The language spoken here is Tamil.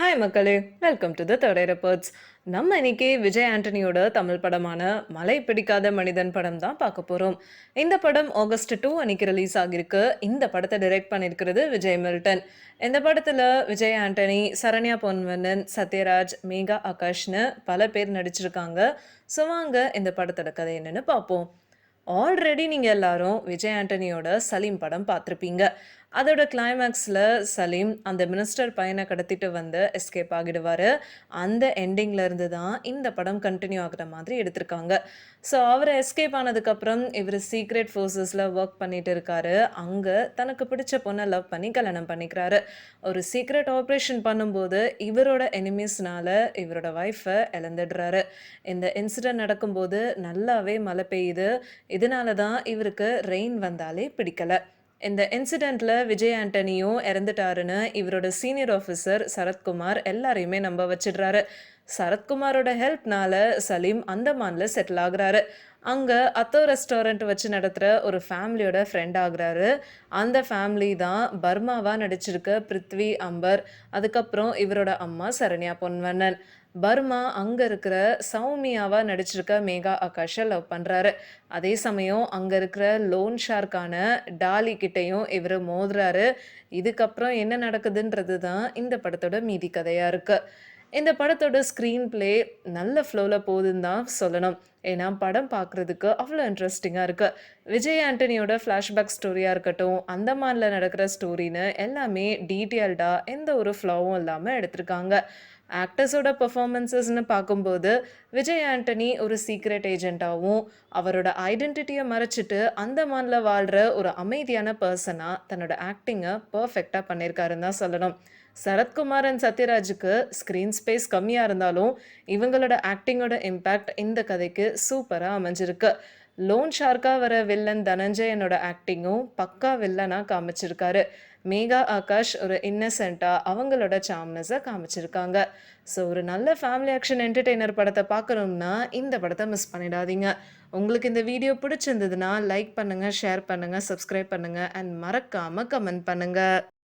ஹாய் மக்களே. Welcome to the third reports நம்ம இன்னைக்கு விஜய் ஆண்டனியோட தமிழ் படமான மலை பிடிக்காத மனிதன் படம் தான் பார்க்க போகிறோம் இந்த படம் ஆகஸ்ட் டூ அன்னைக்கு ரிலீஸ் ஆகியிருக்கு. இந்த படத்தை டைரக்ட் பண்ணியிருக்கிறது விஜய் மில்டன். இந்த படத்தில் விஜய் ஆண்டனி சரண்யா பொன்வண்ணன் சத்யராஜ் மேகா ஆகாஷ்னு பல பேர் நடிச்சிருக்காங்க. ஸோ வாங்க இந்த படத்தோட கதை என்னென்னு பார்ப்போம். ஆல்ரெடி நீங்கள் எல்லாரும் விஜய் ஆண்டனியோட சலீம் படம் பார்த்துருப்பீங்க. அதோட கிளைமேக்ஸில் சலீம் அந்த மினிஸ்டர் பையனை கடத்திட்டு வந்து எஸ்கேப் ஆகிடுவார். அந்த எண்டிங்கில் இருந்து தான் இந்த படம் கண்டினியூ ஆகிற மாதிரி எடுத்திருக்காங்க. ஸோ அவர் எஸ்கேப் ஆனதுக்கப்புறம் இவர் சீக்ரெட் ஃபோர்ஸஸில் ஒர்க் பண்ணிட்டு இருக்காரு. அங்கே தனக்கு பிடிச்ச பொண்ணை லவ் பண்ணி கல்யாணம் பண்ணிக்கிறாரு. ஒரு சீக்ரெட் ஆப்ரேஷன் பண்ணும்போது இவரோட எனிமீஸ்னால இவரோட ஒய்ஃபை இழந்துடுறாரு. இந்த இன்சிடென்ட் நடக்கும்போது நல்லாவே மழை பெய்யுது. இதனால தான் இவருக்கு ரெயின் வந்தாலே பிடிக்கல. இந்த இன்சிடெண்ட்டில் விஜய் ஆண்டனியும் இறந்துட்டாருன்னு இவரோட சீனியர் ஆஃபீஸர் சரத்குமார் எல்லாரையுமே நம்ப வச்சிடுறாரு. சரத்குமாரோட ஹெல்ப்னால சலீம் அந்தமானில் செட்டில் ஆகுறாரு. அங்கே அத்தோ ரெஸ்டாரண்ட் வச்சு நடத்துகிற ஒரு ஃபேமிலியோட ஃப்ரெண்ட் ஆகுறாரு. அந்த ஃபேமிலி தான் பர்மாவாக நடிச்சிருக்க பிருத்வி அம்பர். அதுக்கப்புறம் இவரோட அம்மா சரண்யா பொன்வண்ணன். பர்மா அங்கே இருக்கிற சௌமியாவாக நடிச்சிருக்க மேகா ஆகாஷை லவ் பண்ணுறாரு அதே சமயம் அங்கே இருக்கிற லோன் ஷார்க்கான டாலி கிட்டேயும் இவர் மோதுறாரு. இதுக்கப்புறம் என்ன நடக்குதுன்றது தான் இந்த படத்தோட மீதி கதையாக இருக்குது இந்த படத்தோட ஸ்க்ரீன் பிளே நல்ல ஃப்ளோவில் போகுதுன்னு தான் சொல்லணும். ஏன்னா படம் பார்க்குறதுக்கு அவ்வளோ இன்ட்ரெஸ்டிங்காக இருக்குது விஜய் ஆண்டனியோட ஃப்ளாஷ்பேக் ஸ்டோரியாக இருக்கட்டும் அந்தமானில் நடக்கிற ஸ்டோரின்னு எல்லாமே டீட்டெயில்டாக எந்த ஒரு ஃப்ளோவும் இல்லாமல் எடுத்திருக்காங்க. ஆக்டர்ஸோட பர்ஃபார்மன்சஸ்னு பார்க்கும்போது விஜய் ஆண்டனி ஒரு சீக்ரெட் ஏஜெண்ட்டாகவும் அவரோட ஐடென்டிட்டியை மறைச்சிட்டு அந்தமானில் வாழ்கிற ஒரு அமைதியான பர்சனாக தன்னோட ஆக்டிங்கை பர்ஃபெக்டாக பண்ணியிருக்காருன்னு தான் சொல்லணும். சரத்குமார் அண்ட் சத்யராஜுக்கு ஸ்க்ரீன் ஸ்பேஸ் கம்மியாக இருந்தாலும் இவங்களோட ஆக்டிங்கோட இம்பேக்ட் இந்த கதைக்கு சூப்பராக அமைஞ்சிருக்கு. லோன் ஷார்க்காக வர வில்லன் தனஞ்சயனோட ஆக்டிங்கும் பக்கா வில்லனாக காமிச்சிருக்காரு. மேகா ஆகாஷ் ஒரு இன்னசென்ட்டாக அவங்களோட சாம்னஸை காமிச்சிருக்காங்க. ஸோ ஒரு நல்ல ஃபேமிலி ஆக்ஷன் என்டர்டெய்னர் படத்தை பார்க்கணும்னா இந்த படத்தை மிஸ் பண்ணிடாதீங்க. உங்களுக்கு இந்த வீடியோ பிடிச்சிருந்ததுன்னா லைக் பண்ணுங்கள் ஷேர் பண்ணுங்கள் சப்ஸ்கிரைப் பண்ணுங்கள் அண்ட் மறக்காமல் கமெண்ட் பண்ணுங்கள்